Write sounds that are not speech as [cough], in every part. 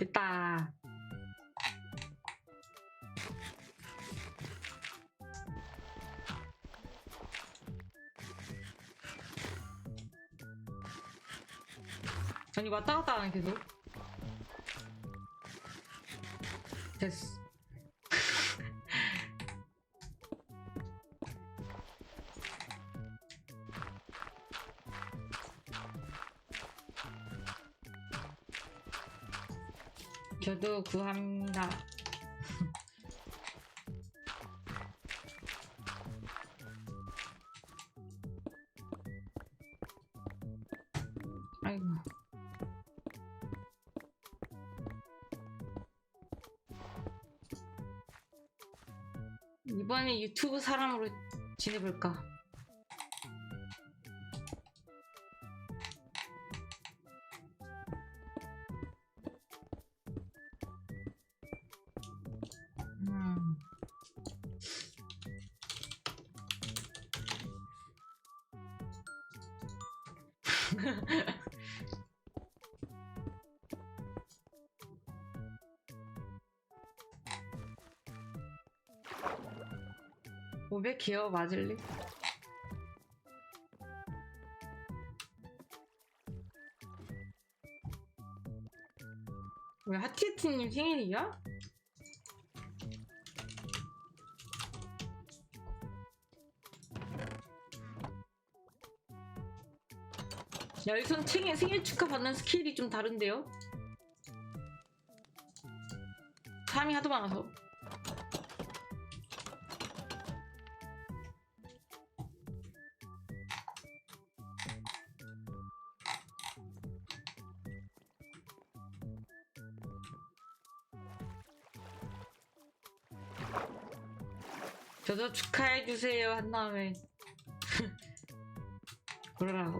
됐다. 아니 왔다 갔다 하네 계속. 됐어. 저도 구합니다. 아이고. 이번에 유튜브 사람으로 지내볼까? 500 기어 맞을래? 왜 하티티님 생일이야? 열선층의 생일 축하받는 스킬이 좀 다른데요? 사람이 하도 많아서 저도 축하해주세요 한 다음에 [laughs] 그러라고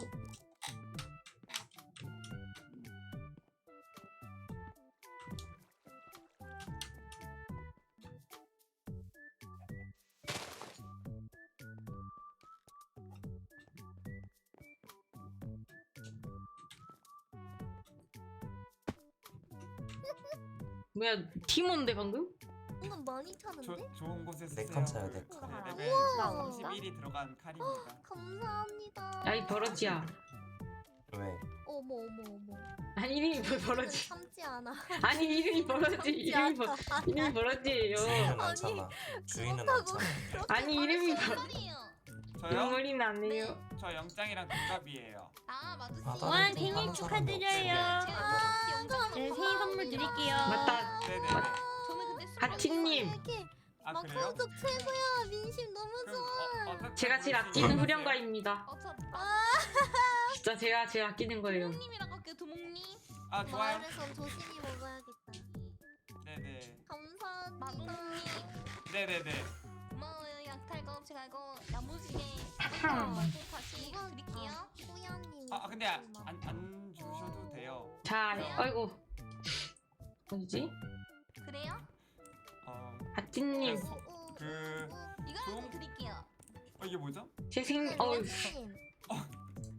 뭐야 팀원데 방금? 이건 많이 조, 타는데? 좋은 곳에 쓰세요. 네칸 차요, 네그 칸. 레벨 우와. 31이 들어간 칼입니다. 감사합니다. 야이 버러지야 왜? 어머 어머 어머. 아니 이름이 뭐 버러지 참지 않아. 아니 이름이 버러지 참지 이름이 버 않아. 이름이 버러지예요 주인은 안 아니, 참아. 주인은 안 그렇다고 참아. 아니 이름이 버 소리예요. 저요? 눈물이 나네요 저 영장이랑 동갑이에요. 아 맞으시. 아, 와, 생일 축하드려요. 없어요. 아, 네, 생일 선물 드릴게요. 맞다 네네네. 근데 술 하티님. 이렇게 아막 그래요? 가족 최고야. 민심 너무 그럼 좋아. 어, 어떻게 제가 제일 아끼는? 후렴가입니다 어차 아 [laughs] 진짜 제가 제일 아끼는 거예요 도목님이랑 할게 도목님. 아 좋아요. 마을에선 조심히 먹어야겠다. 네네. 감사합니다. 네네네. 고마워요. 약탈거 없이 갈고. 먹고 다시 [laughs] 드릴게요. 호야님. 아 근데 안, 안, 안 주셔도 돼요. 자 아이고 어디지? 그래요? 어, 하티님 우, 우, 그 우. 이거는 좀- 드릴게요. 어, 이게 뭐죠? 제생 네, 어우 님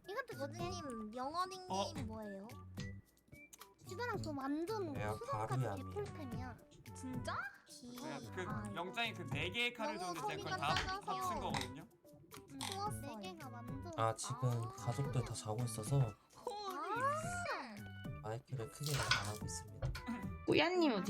이것도 뭐님 명언님 어. 뭐예요? 지도랑 그 완전 내가 수상까지. 개꿀템이야. 진짜? 그, 그 아, 영장이 그 네 개의 칼을 너무 줬는데 제가 그걸 소리가 다 작아서. 합친 거거든요. 좋았어요. 네 개가 완전. 아 지금 가족들 다 자고 있어서 아, 마이크를 크게 안 하고 있습니다. 꾸야님? 야,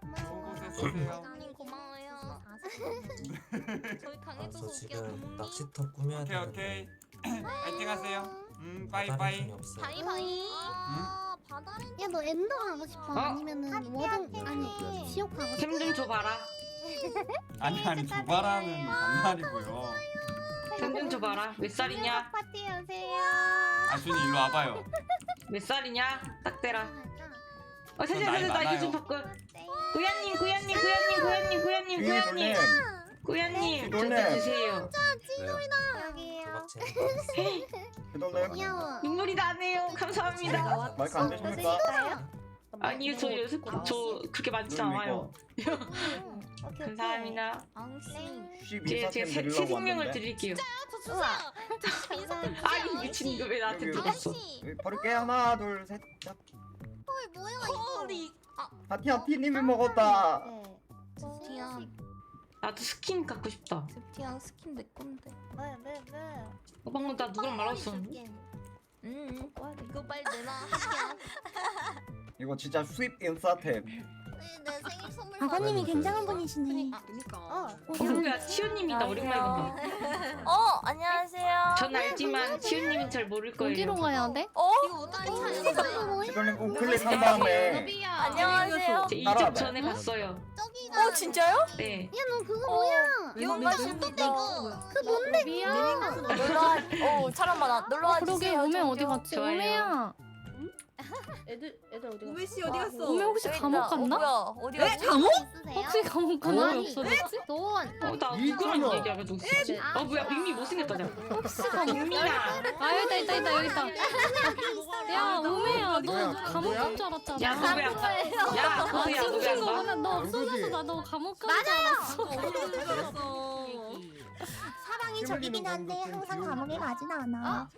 고마워. 회장님 고마워요. [laughs] 저희 아, 강해져서 저 올게요, 지금 부모님. 낚시터 꾸며야 오케이 되는데 오케이. 파이팅 하세요. 음 바다리 빠이빠이. 통이 없어요. 바이 바이. 아, 바다는 야, 너 엔더 가고 싶어? 어? 아니면은 워든 아니 지옥 가고 싶어? 템 좀 줘봐라 [laughs] 아니 아니 조바라는 반말이고요. 템 좀 줘봐라 몇 살이냐? 파티 오세요. 아 준이 일로 와봐요. [laughs] 몇 살이냐? 딱 대라 어저 세세 나이 세세 나 많아요. 이거 좀 바꿔 꾸야님 꾸야님 꾸야님 꾸야님 꾸야님 꾸야님. 저도 이dol레. 주세요? 여기에요. 도박쟁이. 해달래? 귀여워. 눈물이 나네요. 감사합니다. 마이크 안 되십니까? 아니요 저 연습 저 그렇게 많지 않아요. 감사합니다. 앙씨. 12 제, 사템 제가 새, 새 드리려고 생명을 왔는데. 드릴게요. 인사 좀 아니 미친 이거 왜 나한테 여기, 들었어? 버릴게 하나 둘셋. 자. 헐 뭐야 이거? 헐이. 아 하티야 피님이 먹었다. 네. 스티야. 나도 스킨 갖고 싶다. 스티야 스킨 내 건데. 네, 네, 네. 어, 방금 나 누구랑 말았었는데? 응. 이거 빨리 내놔. [laughs] 이거 진짜 수입 인싸템. 내 생일 선물. 아버님이. 굉장한 분이시네. 그니까. 어, 어, 뭐야, 치우님이다. 오랜만에 본다. 어, 안녕하세요. 전 알지만 치우님은 잘 모를 거예요. 어디로 가야 돼? 어, 이거 어떻게 찾았어요? 지금 우클릭 한 다음에. 안녕하세요. 제 따라와봐요. 2주 전에 갔어요. 저기가. 어, 진짜요? 네. 야, 너 그거 어, 뭐야? 이거. 그 뭔데? 너비야. 놀러 와. 어, 사람 많아. 놀러 와 그러게 주세요. 오메 어디. 갔지? 좋아요. 오메야. 애들 애들 어디 우메 씨 어디 갔어? 오메 혹시 여기 감옥 있다. 갔나? 어, 뭐야? 어디 갔지? 감옥? 혹시 감옥 갔나? 어, 없어졌지? 돈. 어, 나이 누구랑 층이요. 얘기하고 있었지? 아, 어, 뭐야, 빅미 못생겼다, 자. 혹시 감옥? 빅미야. 아 여기다 있다 있다 여기 있다. 야 오메야 너 뭐야, 감옥 간줄 알았잖아. 야, 너왜안 가? 야, 아 너야, 너왜 친구 안 가? 오늘 너 없어져서 나 너 감옥 간줄 알았어. 알았어. 사랑이 적이긴 한데 항상 감옥에 가진 않아.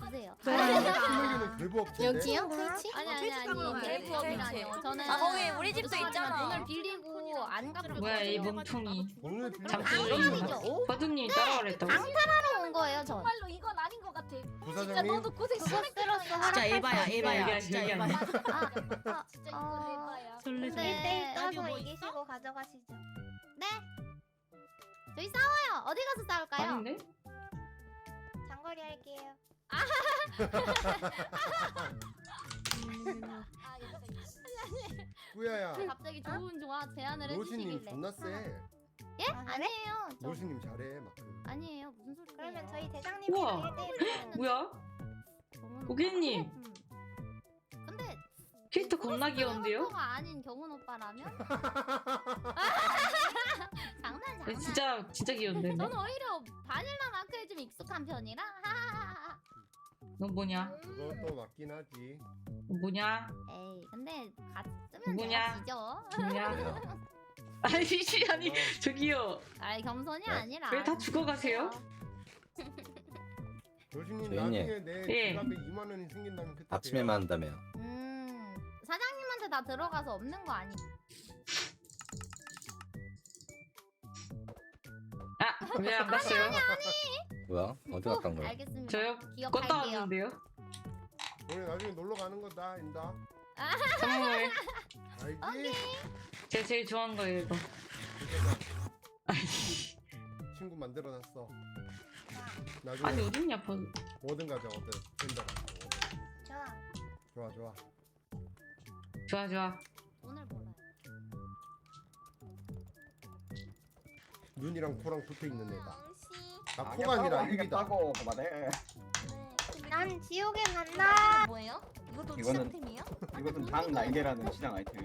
주세요. 아, 여기요? 그렇지? 아니 아니 트위치 아니. 대부업이라니요. 저는 아, 거기 우리 집도 있잖아. 돈을 빌리고 안 갚을 뭐야, 이 거예요. 몸통이. 오늘 잠수 버드님 따라가랬다고? 하러 온 거예요 전. 정말로 이건 아닌 것 같아. 진짜 부사장님 너도 고생 그거 쓸었어 진짜 에바야 에바야 진짜. 에바야. 아, 진짜 이거 대박이야. 근데 따고 뭐 이기시고 가져가시죠. 네. 저희 싸워요. 어디 가서 싸울까요? 아닌데? 장거리 할게요. 아 꾸야야 갑자기 좋은 조화 제안을 로시님 해주시길래. 존나 세 예? 아니에요. 저 로시님 잘해 마크 아니에요. 무슨 소리예요? 그러면 저희 우와. [laughs] 뭐야? 고객님. 근데 캐릭터 겁나 귀여운데요? 가 아닌 경훈 오빠라면? [laughs] [laughs] 장난 장난. 네, 진짜, 진짜 귀여운데. 저는 오히려 바닐라 마크에 좀 익숙한 편이라. 하하하 하. 너 뭐냐? 그것도 맞긴 하지 너 뭐냐? 에이 근데 뭐냐? 제가 지죠. 뭐냐? [laughs] 아니, 아니, 저기요. 아이 겸손이 네. 아니라. 왜 다 죽어가세요? [laughs] 조용히 나중에 해. 내 예. 지갑에 2만 원이 생긴다면 그때 아침에만 한다며. 음 사장님한테 다 들어가서 없는 거 아니? 아, 왜 안 봤어요? 뭐야? 어디 갔다 온 거야? 알겠습니다. 저요? 기억할게요. 껐다 왔는데요? 우리 나중에 놀러 가는 거다 인다 선물. 알지? 제가 제일 좋아하는 거예요, 이거. 친구 만들어놨어 나중에 아니 어딨냐, 버 뭐든 가져 뭐든 된다 좋아 좋아 좋아, 좋아. 오늘 몰라요. 눈이랑 코랑 붙어 있는 애다 씨. 아 코가 아니라 입이다 알겠다고 그만해. 난 지옥에 간다. 뭐예요? 이것도 이거는- 시스템이에요? [laughs] 이것은 당 날개라는 시장 아이템.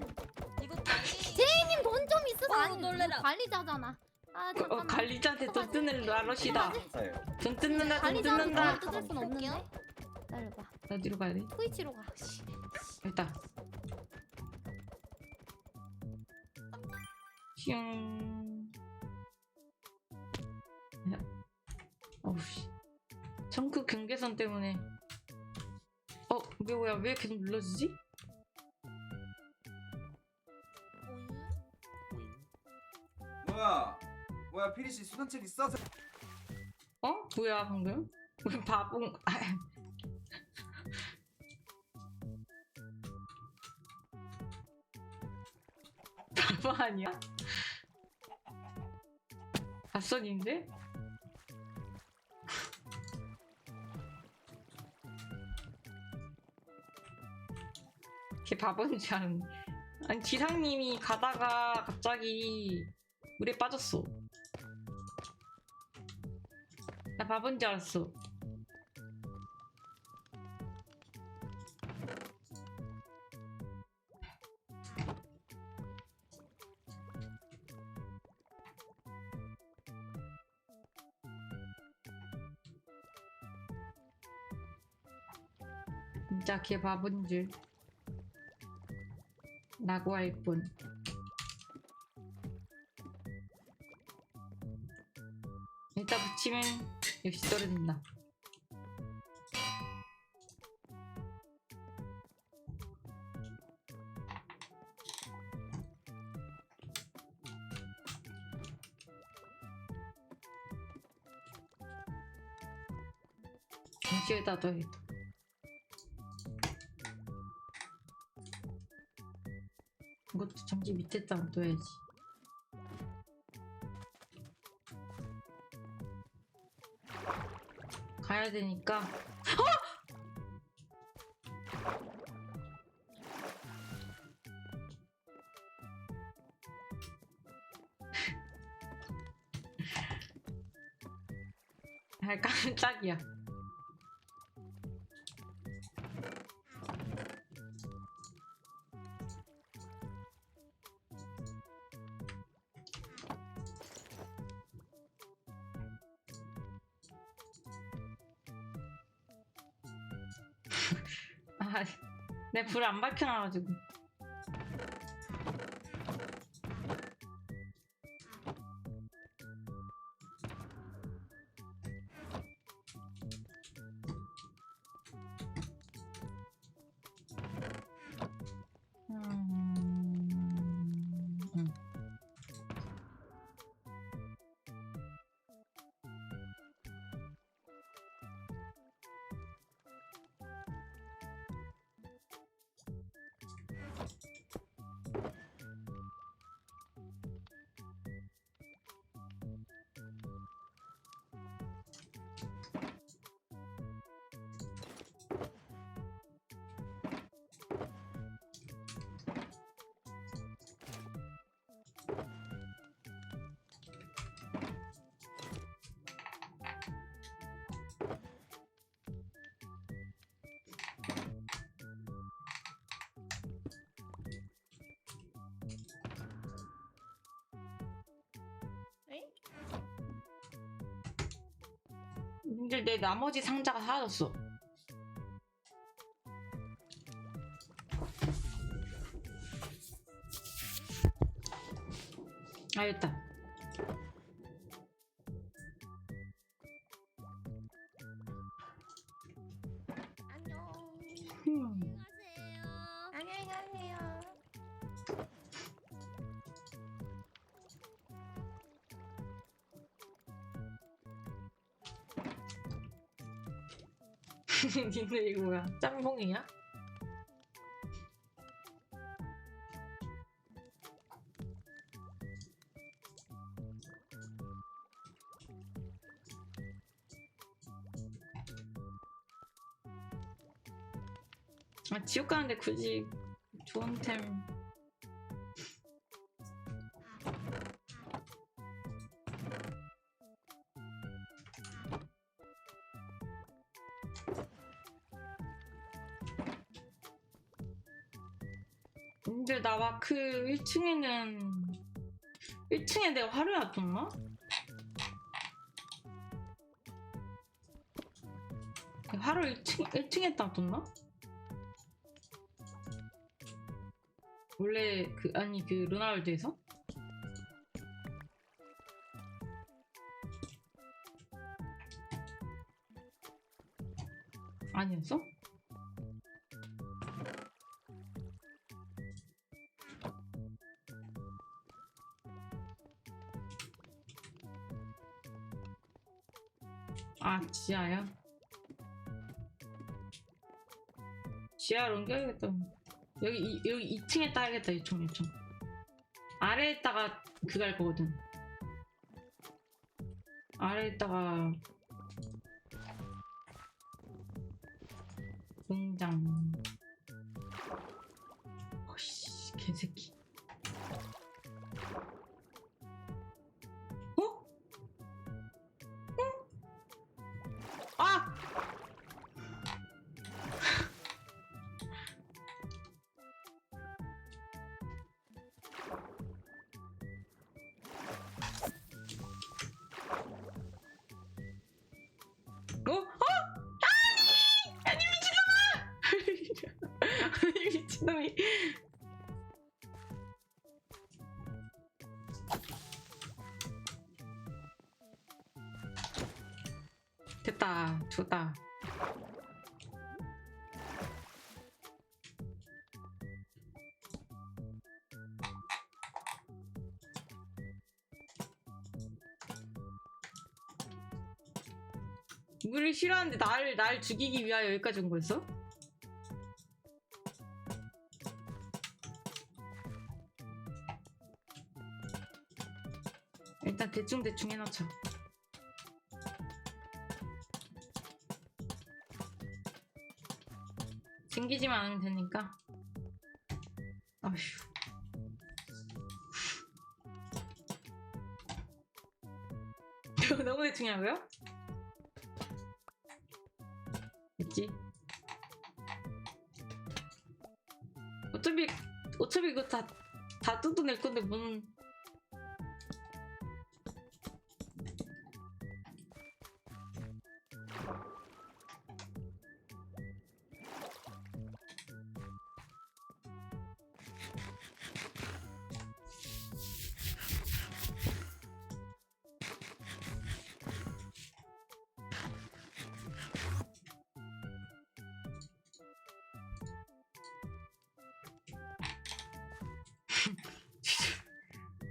이것도 제이님 돈 좀 있어서 어, 아니 놀래라. 관리자잖아. 아 어, 잠깐만. 관리자한테 돈 뜯는 놔러시다. 인싸예요. 돈 뜯는다, 돈 관리자한테 뜯는다. 돈 뜯을 순 없는데. 기다려봐. 어디로 가야 돼? 트위치로 가. 일단. 슝. 정크 경계선 때문에. 어, 왜, 뭐야, 왜 계속 눌러지지? 뭐야? 뭐야 피리 씨 수단책 있어? 어? 뭐야, 방금? 왜 바보. 아. [laughs] 바보 아니야? [laughs] 아선인데? 걔 바보인 줄 알았네. 아니, 지상님이 가다가 갑자기 물에 빠졌어. 나 바본 줄 알았어. 진짜 걔 바본 줄. 라고 할 뿐. 일단 붙이면 역시 떨어진다. 여기다 둬야겠다. 이것도 전기 밑에다 둬야지. 가야 되니까. [laughs] 아 깜짝이야. 내 불을 안 밝혀놔가지고. 근데 내 나머지 상자가 사라졌어. 알겠다. [laughs] 니네 이거 뭐야? 짬뽕이야? 아 지옥 가는데 굳이 좋은 템 마크 1층에는 1층에 내가 화를 놔뒀나? 화를 1층, 1층에 놔뒀나? 원래 그 아니 그 로나울드에서? 아니었어? 지하야? 지하로 옮겨야겠다. 여기 이, 여기 2층에 따야겠다 2층 2층. 아래에다가 그거 할 거거든. 아래에다가 놈이. 됐다. 좋다. 우리를 싫어하는데 날, 날 죽이기 위하여 여기까지 온 거였어? 일단 대충대충 해놓자. 챙기지만 않으면 되니까. 아휴. [laughs] 너무 대충이라고요? 있지? 어차피 어차피 이거 다 다 뜯어낼 건데 뭔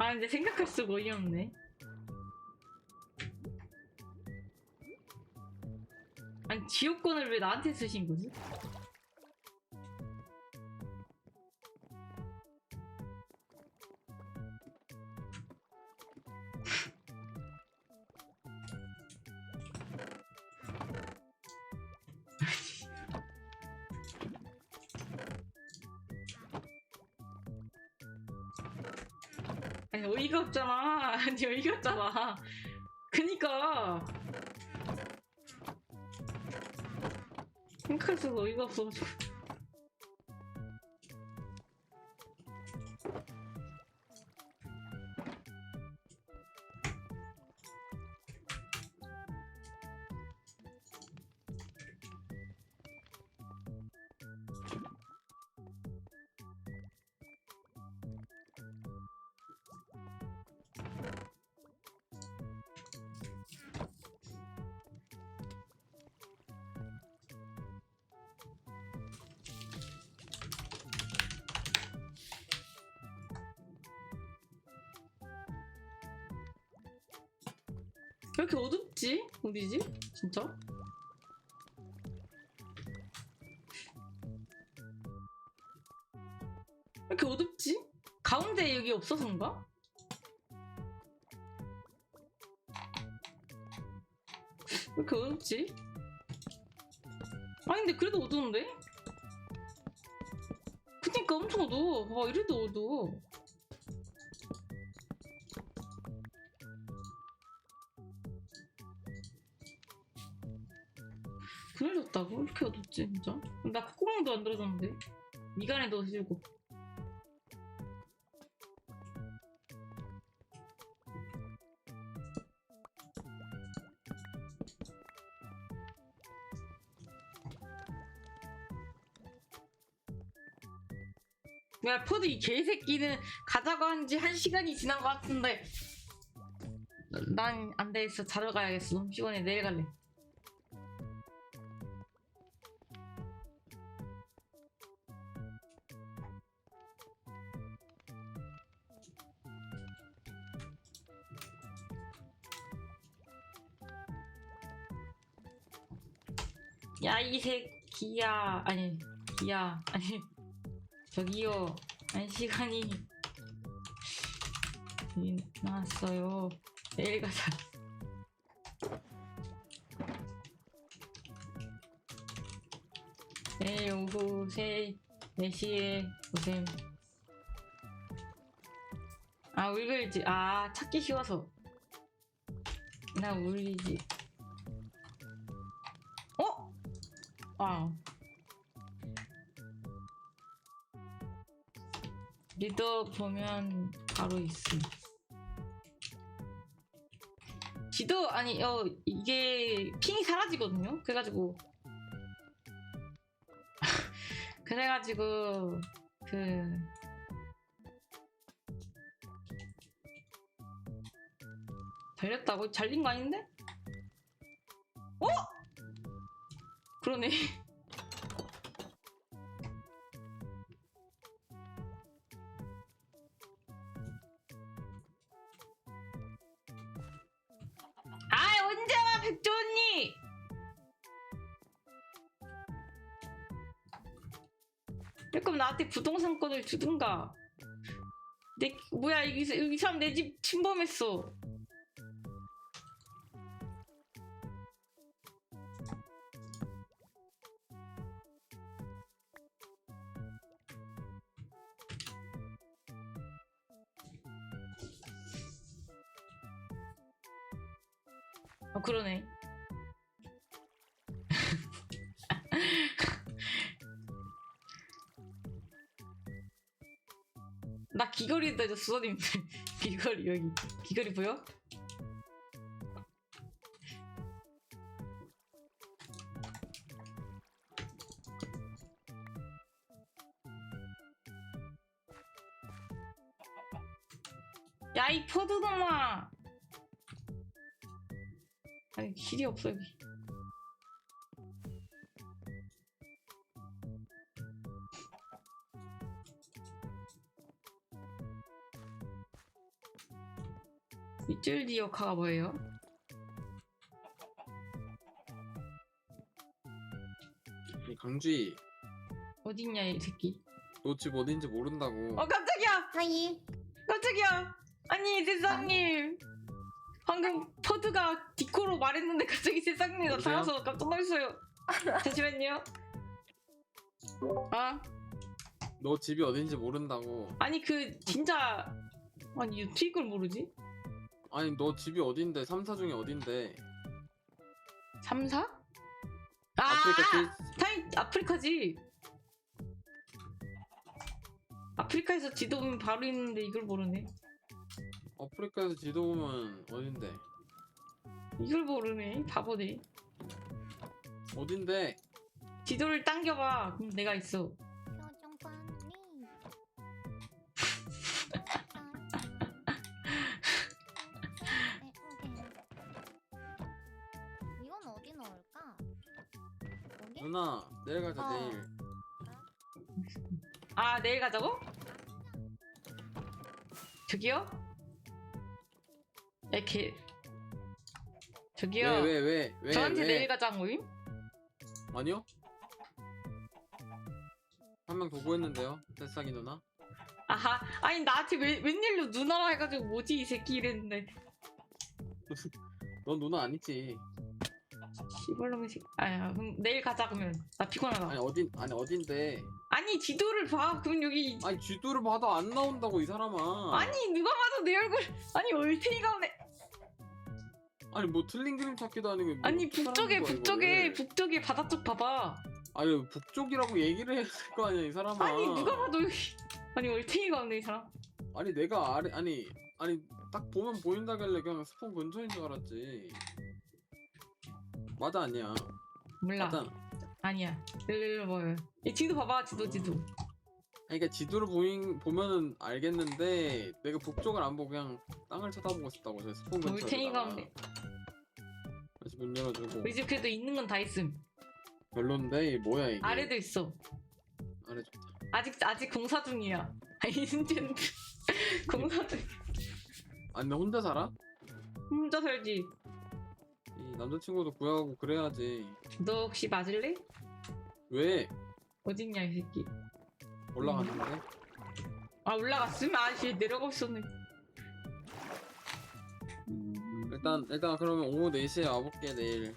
아 근데 생각할수록 어이없네 아니 지옥권을 왜 나한테 쓰신 거지? 생각할수록 어이가 없어가지고 어디지? 진짜? 왜 이렇게 어둡지? 가운데 여기 없어서인가? 왜 이렇게 어둡지? 아니 근데 그래도 어두운데? 그니까 엄청 어두워 봐 이래도 어두워 그려졌다고? 이렇게 어둡지 진짜? 나 콧구멍도 안 들어졌는데? 미간에도 어지고. 야 포드 이 개새끼는 가자고 한지 한 시간이 지난 것 같은데. 난 안 되겠어 자러 가야겠어. 너무 피곤해. 내일 갈래 야 이 새끼야 아니 기야 아니 저기요. 한 시간이. 나왔어요. 내일 가자. 내일 오후 3, 4시에 오셈. 아 울글지. 아 찾기 쉬워서. 나 울리지 아. 리더 보면 바로 있음. 지도 아니 어 이게 핑이 사라지거든요? 그래가지고. [laughs] 그래가지고 그 달렸다고? 잘린 거 아닌데? 그러네. [laughs] 아 언제 와 백조 언니! 그럼 나한테 부동산권을 주든가. 내 뭐야 이, 이 사람 내 집 침범했어. 어 그러네. [laughs] 나 귀걸이도 해줬어 선생님 귀걸이 여기 귀걸이 보여? 야 이 포드놈아 아니 길이 없어 여기. 밑줄 디오카가 뭐예요? 이 강주희 어딨냐 이 새끼? 너 집 어딘지 모른다고. 어 깜짝이야! 하이. 깜짝이야! 아니 세상님! 방금 포드가 디코로 말했는데 갑자기 여보세요? 나타나서 깜짝 놀랐어요. [laughs] 잠시만요. 아? 너 집이 어딘지 모른다고. 아니 그 진짜 아니 어떻게 이걸 모르지? 아니 너 집이 어딘데? 3사 중에 어딘데? 3, 4? 아! 아프리카 타이 아프리카지. 아프리카에서 지도 보면 바로 있는데 이걸 모르네. 아프리카에서 지도 보면 어딘데 이걸 모르네 바보네 어딘데 지도를 당겨봐 그럼 내가 있어 표정관리. [laughs] 이건 어디 넣을까? 여기? 누나 내일 가자 어. 내일 아 내일 가자고? 저기요? 이렇게 저기요. 왜 왜 왜 왜 저한테 왜? 내일 가자 모임? 아니요? 한명더 구했는데요 새싹이 누나? 아하 아니 나한테 왜, 웬일로 누나라 해가지고 뭐지 이 새끼 이랬는데. [laughs] 넌 누나 아니지. 씨발놈의 새끼. 아야 그럼 내일 가자 그러면. 나 피곤하다. 아니 어딘 아니 어딘데? 아니 지도를 봐. 그럼 여기 아니 쥐도를 봐도 안 나온다고 이 사람아. 아니 누가 봐도 내 얼굴 아니 얼탱이가 오네 아니 뭐 틀린 그림 찾기도 아니고 뭐 아니 북쪽에 사람인 거야, 북쪽에 이거를. 북쪽에 바다 쪽 봐봐. 아니 북쪽이라고 얘기를 될거 아니야 이 사람아. 아니 누가 봐도 아니 얼탱이가 오네 이 사람. 아니 내가 아래 아니 아니 딱 보면 보인다길래 그냥 스폰 근처인 줄 알았지. 맞아 아니야. 몰라. 맞아 아니야. 일로 봐요 이 지도 봐봐 지도 지도 아니 그러니까 지도를 보인, 보면은 알겠는데 내가 북쪽을 안 보고 그냥 땅을 쳐다보고 있었다고 저 스폰 근처에 얼탱이가 오네 그래서 문 열어주고. 우리 집 그래도 있는 건 다 있음. 별론데 이게 뭐야 이게? 아래도 있어. 아래 좋다. 아직 아직 공사 중이야. [laughs] 아니 이제는 [laughs] 공사 중. 아니 너 혼자 살아? 혼자 살지. 이 남자친구도 구하고 그래야지. 너 혹시 맞을래? 왜? 어딨냐 이 새끼 올라갔는데? 아 올라갔으면 아씨 내려가고 있었네. 음, 일단 일단 그러면 오후 4시에 와볼게 내일.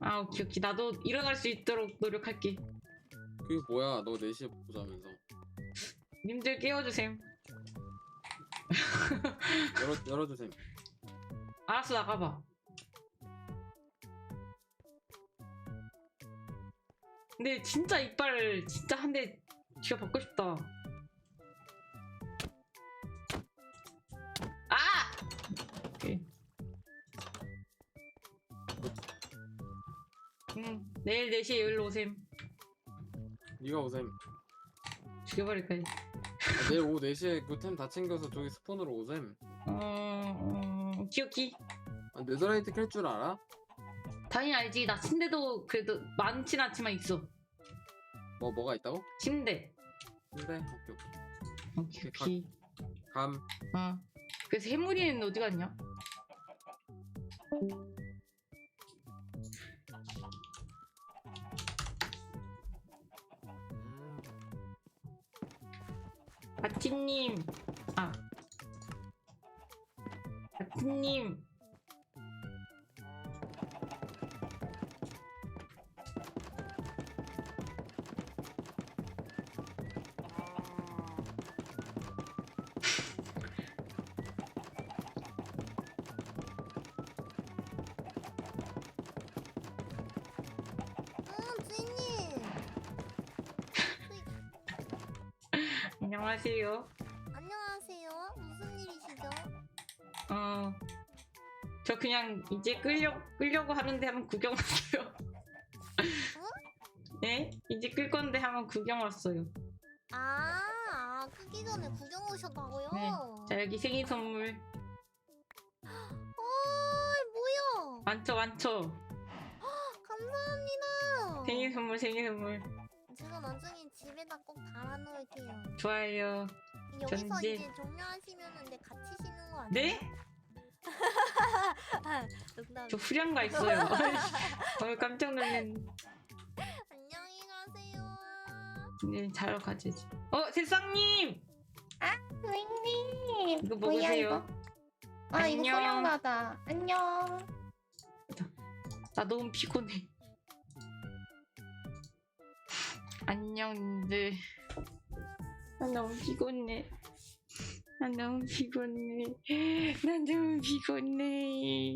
아 오케이 오케이. 나도 일어날 수 있도록 노력할게. 그게 뭐야 너 4시에 보자면서. 님들 깨워주셈. [laughs] 열어, 열어주세요 알았어 나가봐. 근데 진짜 이빨 진짜 한 대 쥐어 받고 싶다. 아! 오케이. 응 내일 4시에 여기로 오셈. 네가 오셈. 죽여버릴 거야 아, 내일 오후 4시에 그 템 다 챙겨서 저기 스폰으로 오셈. 어... 어... 기억기 아, 네더라이트 캘 줄 알아? 당연히 알지. 나 침대도 그래도 많진 않지만 있어 뭐 뭐가 있다고? 침대 근데 오케이 오케이 오케이 오케이 감 어 그래서 해물이는 어디 갔냐? 아티님. 아. 아티님. 안녕하세요. 안녕하세요. 무슨 일이시죠? 어. 저 그냥 이제 끌려 끌려고 하는데 한번 구경 왔어요. 네? 이제 끌 건데 한번 구경 왔어요. 아, 아 끄기 전에 구경 오셨다고요? 네. 자 여기 생일 선물 어, 뭐야? 많죠 많죠. 감사합니다. 생일 선물 생일 선물 달아놓을게요. 좋아요. 여기서 전지. 이제 종료하시면은 내 같이 쉬는 거 아니에요? [laughs] 네? 농담. 저 후련가 있어요. [laughs] 어 깜짝 놀랐네. 안녕히 가세요. 네, 자러 가지. 어 세상님 주인님. 이거 뭐야, 먹으세요. 이거? 아 이거 안녕. 소량가다. 안녕. 나 너무 피곤해. 안녕들. 나 너무 피곤해. 나 너무 피곤해. 나 너무 피곤해.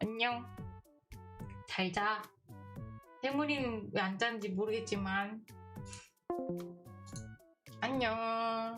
안녕. 잘 자. 해물이는 왜 안 자는지 모르겠지만. 안녕.